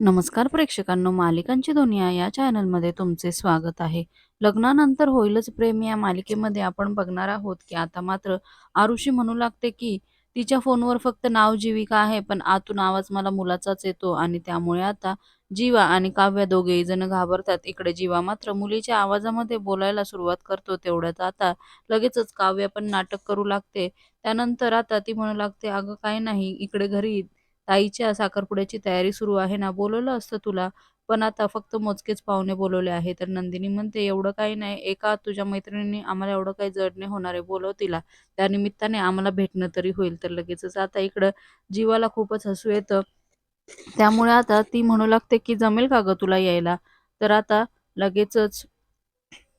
नमस्कार प्रेक्षकांनो, मालिकांची दुनिया या चॅनलमध्ये तुमचे स्वागत आहे. लग्नानंतर होईलच प्रेम या मालिकेमध्ये आपण बघणार आहोत, की आता मात्र आरुषी म्हणू लागते, की तिच्या फोनवर फक्त नाव जीविका आहे, पण आतून आवाज मला मुलाचाच येतो आणि त्यामुळे आता जीवा आणि काव्या दोघेही जण घाबरतात. इकडे जीवा मात्र मुलीच्या आवाजामध्ये बोलायला सुरुवात करतो. तेवढ्यात आता लगेचच काव्य पण नाटक करू लागते. त्यानंतर आता ती म्हणू लागते, "अगं काही नाही, इकडे घरी ताईच्या साखरपुड्याची तयारी सुरू आहे ना, बोलवलं असतं तुला, पण आता फक्त मोजकेच पाहुणे बोलवले आहे. तर नंदिनी म्हणते, "एवढं काही नाही, एका तुझ्या मैत्रिणींनी आम्हाला एवढं काही जड नाही होणार आहे, बोलव तिला. त्यानिमित्ताने आम्हाला भेटणं तरी होईल." तर लगेचच आता इकडं जीवाला खूपच हसू येतं. त्यामुळे आता ती म्हणू लागते, की "जमेल का ग तुला यायला?" तर आता लगेचच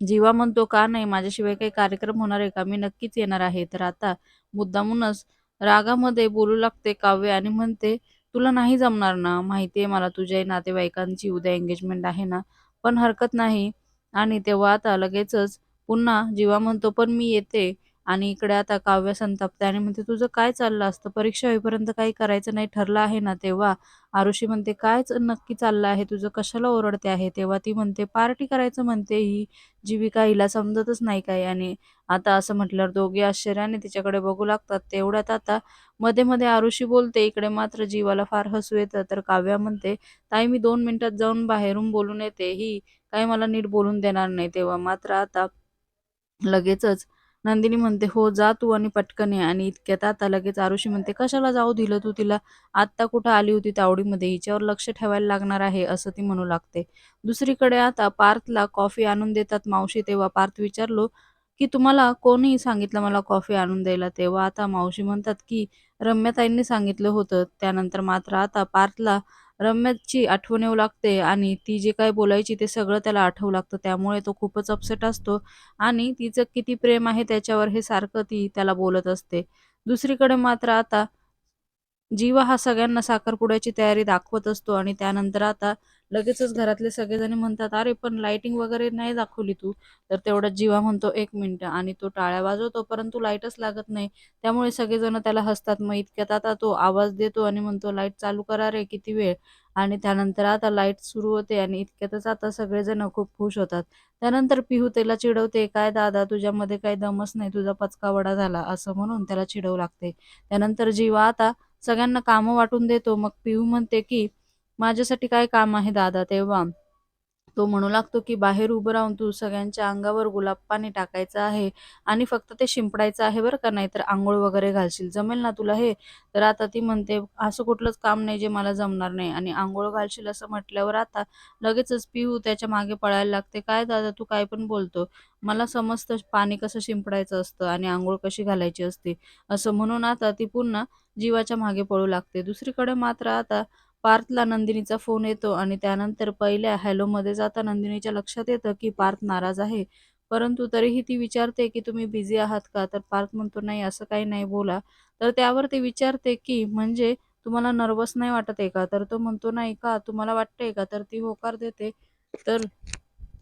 जीवा म्हणतो, "का नाही? माझ्याशिवाय काही कार्यक्रम होणार आहे का? मी नक्कीच येणार आहे." तर आता मुद्दामूनच रागामध्ये बोलू लागते काव्य आणि म्हणते, "तुला नाही जमणार ना? माहिती आहे मला तुझ्या नातेवाईकांची उद्या एंगेजमेंट आहे ना, पण हरकत नाही." आणि तेव्हा आता लगेचच पुन्हा जीवा म्हणतो, "पण मी येते." आणि इकडे आता काव्य संतापते आणि म्हणते, "तुझं काय चाललं असतं? परीक्षा होईपर्यंत काही करायचं नाही ठरलं आहे ना?" तेव्हा आरुषी म्हणते, "कायच नक्की चाललं आहे तुझं? कशाला ओरडते आहे?" तेव्हा ती म्हणते, "पार्टी करायचं म्हणते ही जीविका, हिला समजतच नाही काय?" आणि आता असं म्हटल्यावर दोघे आश्चर्याने तिच्याकडे बघू लागतात. तेवढ्यात आता मध्ये-मध्ये आरुषी बोलते. इकडे मात्र जीवाला फार हसू येतं. तर काव्या म्हणते, "ताई मी दोन मिनिटात जाऊन बाहेरून बोलून येते. ही काही मला नीट बोलून देणार नाही." तेव्हा मात्र आता लगेचच नंदिनी म्हणते, "हो जा तू आणि पटकन ये." आणि इतक्यात आता लगेच आरुषी म्हणते, "कशाला जाऊ दिलं तू तिला? आत्ता कुठं आली होती तावडीमध्ये, हिच्यावर लक्ष ठेवायला लागणार आहे." असं ती म्हणू लागते. दुसरीकडे आता पार्थला कॉफी आणून देतात मावशी. तेव्हा पार्थ विचारलो, की "तुम्हाला कोणी सांगितलं मला कॉफी आणून द्यायला?" तेव्हा आता मावशी म्हणतात, की "रम्याताईंनी सांगितलं होतं." त्यानंतर मात्र आता पार्थला रम्याची आठवण येऊ लागते आणि ती जे काही बोलायची ते सगळं त्याला आठवू लागतं. त्यामुळे तो खूपच अपसेट असतो आणि तिचं किती प्रेम आहे त्याच्यावर हे सारखं ती त्याला बोलत असते. दुसरीकडे मात्र आता जीवा हा सगळ्यांना साखरपुड्याची तयारी दाखवत असतो आणि त्यानंतर आता लगेचच घरातले सगळेजण म्हणतात, "अरे पण लाइटिंग वगैरे नाही दाखवली तू." तर तेवढ्यात जीवा म्हणतो, एक मिनिट" आणि तो टाळ्या वाजवतो परंतु लाईटच लागत नाही. त्यामुळे सगळेजण त्याला हसतात. मग इतक्यात आता तो आवाज देतो आणि म्हणतो, "लाइट चालू करा रे, किती वेळ?" आणि त्यानंतर आता लाइट सुरू होते आणि इतक्यातच आता सगळेजण खूप खुश होतात. त्यानंतर पिहू त्याला चिडवते, "काय दादा तुझ्यामध्ये काही दमच नाही, तुझा पचका वडा झाला." असं म्हणून त्याला चिडवू लागते. त्यानंतर जीवा आता सगळ्यांना कामं वाटून देतो. मग पिहू म्हणते, की "माझ्यासाठी काय काम आहे दादा?" तेव्हा तो म्हणू लागतो, की "बाहेर उभं राहून तू सगळ्यांच्या अंगावर गुलाब पाणी टाकायचं आहे आणि फक्त ते शिंपडायचं आहे बरं का, नाहीतर आंघोळ वगैरे घालशील. जमेल ना तुला हे?" तर आता ती म्हणते, "असं कुठलंच काम नाही जे मला जमणार नाही." आणि आंघोळ घालशील असं म्हटल्यावर आता लगेचच पिहू त्याच्यामागे पळायला लागते. "काय दादा तू काय पण बोलतो. मला समजतं पाणी कसं शिंपडायचं असतं आणि आंघोळ कशी घालायची असते." असं म्हणून आता ती पुन्हा जीवाच्या मागे पळू लागते. दुसरीकडे मात्र आता पार्थला नंदिनीचा फोन येतो आणि त्यानंतर पहिल्या हॅलोमध्ये जाता नंदिनीच्या लक्षात येतं, की पार्थ नाराज आहे. परंतु तरीही ती विचारते, की "तुम्ही बिझी आहात का?" तर पार्थ म्हणतो, "नाही, असं काही नाही, बोला." तर त्यावर ती विचारते, की "म्हणजे तुम्हाला नर्वस नाही वाटत आहे का?" तर तो म्हणतो, "नाही का? तुम्हाला वाटतंय का?" तर ती होकार देते. तर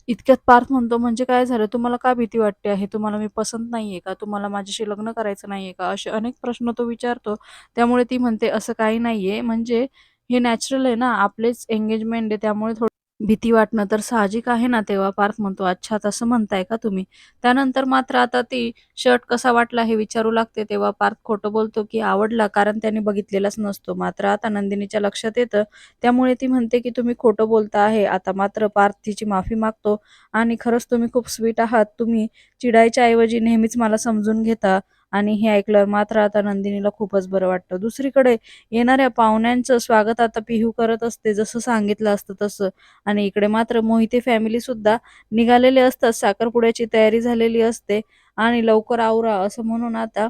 इतक्यात पार्थ म्हणतो, "म्हणजे काय झालं? तुम्हाला का भीती वाटते आहे? तुम्हाला मी पसंत नाहीये का? तुम्हाला माझ्याशी लग्न करायचं नाहीये का?" असे अनेक प्रश्न तो विचारतो. त्यामुळे ती म्हणते, "असं काही नाहीये. म्हणजे हे नॅचरल आहे ना, आपलेच एंगेजमेंट आहे त्यामुळे थोडी भीती वाटणं तर साहजिक आहे ना." तेव्हा पार्थ म्हणतो, "अच्छा तसं म्हणताय का तुम्ही?" त्यानंतर मात्र आता ती शर्ट कसा वाटला हे विचारू लागते. तेव्हा पार्थ खोटं बोलतो, की आवडला कारण त्याने बघितलेलाच नसतो. मात्र आता नंदिनीच्या लक्षात येतं. त्यामुळे ती म्हणते, की "तुम्ही खोटं बोलता आहे." आता मात्र पार्थ तिची माफी मागतो आणि "खरंच तुम्ही खूप स्वीट आहात. तुम्ही चिडायच्या ऐवजी नेहमीच मला समजून घेता." आणि हे ऐकल्यावर मात्र आता नंदिनीला खूपच बरं वाटतं. दुसरीकडे येणाऱ्या पाहुण्यांचं स्वागत आता पिहू करत असते, जसं सांगितलं असतं तसं. आणि इकडे मात्र मोहिते फॅमिली सुद्धा निघालेले असतात. साखरपुड्याची तयारी झालेली असते आणि लवकर आवरा असं म्हणून आता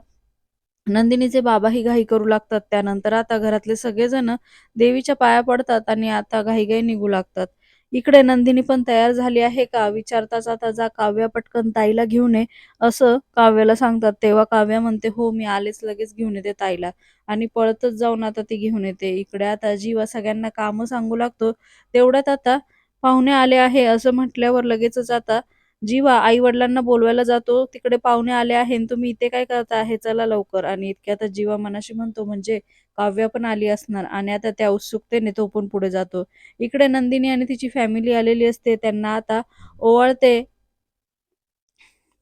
नंदिनीचे बाबाही घाई करू लागतात. त्यानंतर आता घरातले सगळेजण देवीच्या पाया पडतात आणि आता घाईघाई निघू लागतात. इकडे नंदिनी पण तयार झाली आहे का? विचारताच आता जा काव्या पटकन ताईला घेऊन ये, असं काव्याला सांगतात. तेव्हा काव्या म्हणते, "हो मी आलेच, लगेच घेऊन येते ताईला." आणि पळतच जाऊन आता ती घेऊन येते. इकडे आता जीवा सगळ्यांना कामं सांगू लागतो. तेवढ्यात आता पाहुणे आले आहे असं म्हटल्यावर लगेचच आता जीवा आई-वडिलांना बोलवायला जातो. तिकडे पाहुणे आले आहे आणि तुम्ही इथे काय करता आहे? चला लवकर. आणि इतक्यातच जीवा मनाशी म्हणतो, "म्हणजे काव्या पण आली असणार आणि आता त्या उत्सुकतेने तो पण पुढे जातो इकडे नंदिनी आणि तिची फॅमिली आलेली असते त्यांना आता ओवाळते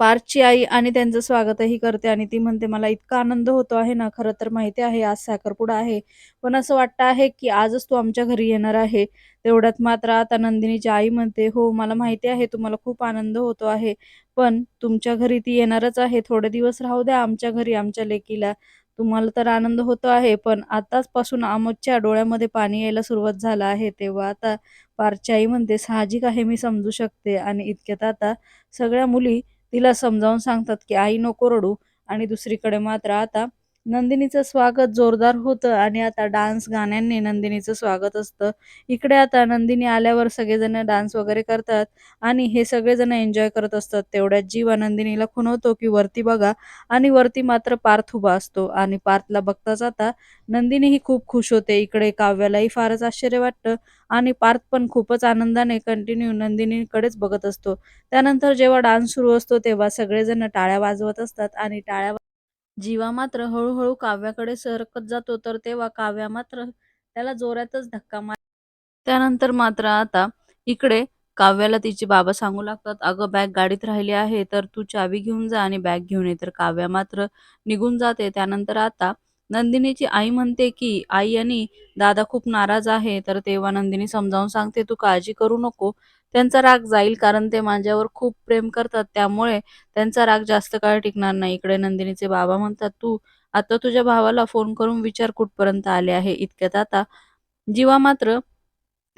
पार्थची आई आणि त्यांचं स्वागतही करते आणि ती म्हणते मला इतका आनंद होतो आहे ना खरं तर माहिती आहे आज साखरपुडा आहे. पण असं वाटतं आहे की आजच तू आमच्या घरी येणार आहे. तेवढ्यात मात्र आता नंदिनीची आई म्हणते हो मला माहिती आहे तुम्हाला खूप आनंद होतो आहे. पण तुमच्या घरी ती येणारच आहे. थोडे दिवस राहू द्या आमच्या घरी आमच्या लेकीला. तुम्हाला तर आनंद होतो आहे पण आताचपासून आमोदच्या आमच्या डोळ्यामध्ये पाणी यायला सुरुवात झाला आहे. तेव्हा आता पार्थची आई म्हणते साहजिक आहे मी समजू शकते. आणि इतक्यात आता सगळ्या मुली तिला समजावून सांगतात की आई नको रडू. आणि दुसरीकडे मात्र आता नंदिनीचं स्वागत जोरदार होतं आणि आता डान्स गाण्यांनी नंदिनीचं स्वागत असतं. इकडे आता नंदिनी आल्यावर सगळेजण डान्स वगैरे करतात आणि हे सगळेजण एन्जॉय करत असतात. तेवढ्यात जीवा नंदिनीला खुणवतो की वरती बघा आणि वरती मात्र पार्थ उभा असतो आणि पार्थला बघताच आता नंदिनी ही खूप खुश होते. इकडे काव्यालाही फारच आश्चर्य वाटतं आणि पार्थ पण खूपच आनंदाने कंटिन्यू नंदिनीकडेच बघत असतो. त्यानंतर जेव्हा डान्स सुरू असतो तेव्हा सगळेजण टाळ्या वाजवत असतात आणि टाळ्या जीवा मात्र हळूहळू काव्याकडे सरकत जातो तर तेव्हा काव्या मात्र त्याला जोरातच धक्का मार त्यानंतर मात्र आता इकडे काव्याला तिचे बाबा सांगू लागतात अगं बॅग गाडीत राहिली आहे तर तू चावी घेऊन जा आणि बॅग घेऊन ये. तर काव्या मात्र निघून जाते. त्यानंतर आता नंदिनीची आई म्हणते की आई आणि दादा खूप नाराज आहे तर तेव्हा नंदिनी समजावून सांगते तू काळजी करू नको त्यांचा राग जाईल कारण ते माझ्यावर खूप प्रेम करतात. त्यामुळे त्यांचा राग जास्त काळ टिकणार नाही. इकडे नंदिनीचे बाबा म्हणतात तू आता तुझ्या भावाला फोन करून विचार कुठपर्यंत आले आहे इतक्यात आता? जीवा मात्र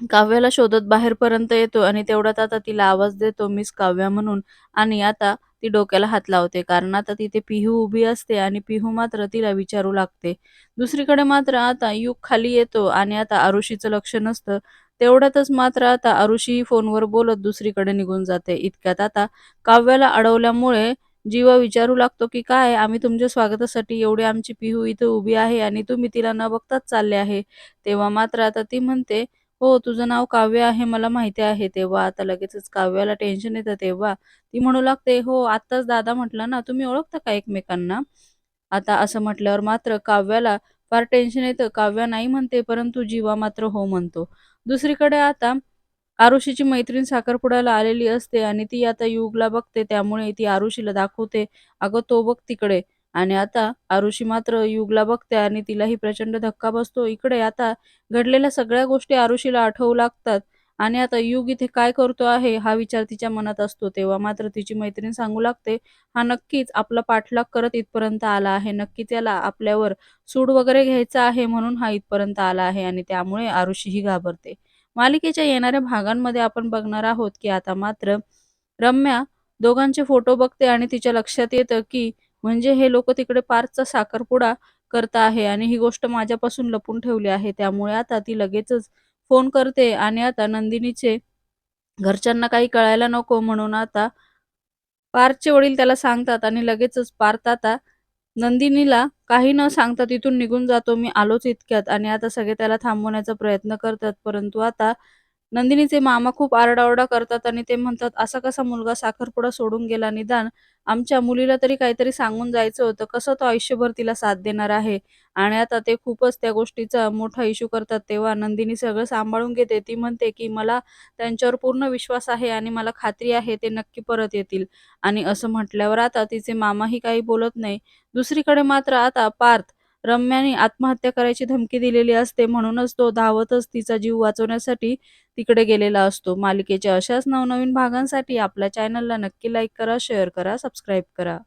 काव्याला शोधत बाहेरपर्यंत येतो आणि तेवढ्यात आता तिला आवाज देतो मिस काव्या म्हणून. आणि आता ती डोक्याला हात लावते कारण आता तिथे पिहू उभी असते आणि पिहू मात्र तिला विचारू लागते. दुसरीकडे मात्र आता युग खाली येतो आणि आता आरुषीचं लक्ष नसतं. तेवढ्यातच मात्र आता आरुषी फोनवर बोलत दुसरीकडे निघून जाते. इतक्यात आता काव्याला अडवल्यामुळे जीवा विचारू लागतो की काय आम्ही तुमच्या स्वागतासाठी एवढी आमची पिहू इथं उभी आहे आणि तुम्ही तिला न बघताच चालले आहे. तेव्हा मात्र आता ती म्हणते हो तुझं नाव काव्य आहे मला माहिती आहे. तेव्हा आता लगेचच काव्याला टेन्शन येतं. तेव्हा ती म्हणू लागते हो आत्ताच दादा म्हटलं ना तुम्ही ओळखता का एकमेकांना? आता असं म्हटल्यावर मात्र काव्याला फार टेन्शन येतं. काव्या नाही म्हणते परंतु जीवा मात्र हो म्हणतो. दुसरीकडे आता आरुषीची मैत्रीण साखरपुड्याला आलेली असते आणि ती आता युगला बघते त्यामुळे ती आरुषीला दाखवते. अगं तो बघ तिकडे. आणि आता आरुषी मात्र युगला बघते आणि तिलाही प्रचंड धक्का बसतो. इकडे आता घडलेल्या सगळ्या गोष्टी आरुषीला आठवू लागतात. आणि आता युग इथे काय करतो आहे हा विचार तिच्या मनात असतो तेव्हा. मात्र तिची मैत्रीण सांगू लागते हा नक्कीच आपला पाठलाग करत इथपर्यंत आला आहे. नक्की त्याला आपल्यावर सूड वगैरे घ्यायचा आहे म्हणून हा इथपर्यंत आला आहे आणि त्यामुळे आरुषीही घाबरते. मालिकेच्या येणाऱ्या भागांमध्ये आपण बघणार आहोत की आता मात्र रम्या दोघांचे फोटो बघते आणि तिच्या लक्षात येतं की म्हणजे हे लोक तिकडे पार्कचा साखरपुडा करता आहे आणि ही गोष्ट माझ्यापासून लपून ठेवली आहे. त्यामुळे आता ती लगेचच फोन करते आणि आता नंदिनीचे घरच्यांना काही कळायला नको म्हणून आता पार्थचे वडील त्याला सांगतात आणि लगेचच पार्थ आता नंदिनीला काही न सांगता तिथून निघून जातो. मी आलोच इतक्यात आणि आता सगळे त्याला थांबवण्याचा प्रयत्न करतात. परंतु आता नंदिनीचे मामा खूप आरडाओरडा करतात आणि ते म्हणतात असा कसा मुलगा साखरपुडा सोडून गेला निदान? आमच्या मुलीला तरी काहीतरी सांगून जायचं होतं. कसं तो आयुष्यभर तिला साथ देणार आहे? आणि आता ते खूपच त्या गोष्टीचा मोठा इश्यू करतात. तेव्हा नंदिनी सगळं सांभाळून घेते. ती म्हणते की मला त्यांच्यावर पूर्ण विश्वास आहे आणि मला खात्री आहे ते नक्की परत येतील. आणि असं म्हटल्यावर आता तिचे मामाही काही बोलत नाही. दुसरीकडे मात्र आता पार्थ रम्याने आत्महत्या करायची धमकी दिलेली असते म्हणूनच तो धावतच तिचा जीव वाचवण्यासाठी तिकडे गेलेला असतो. मालिकेच्या अशाच नवनवीन भागांसाठी आपल्या चॅनलला नक्की लाईक करा शेअर करा सबस्क्राईब करा.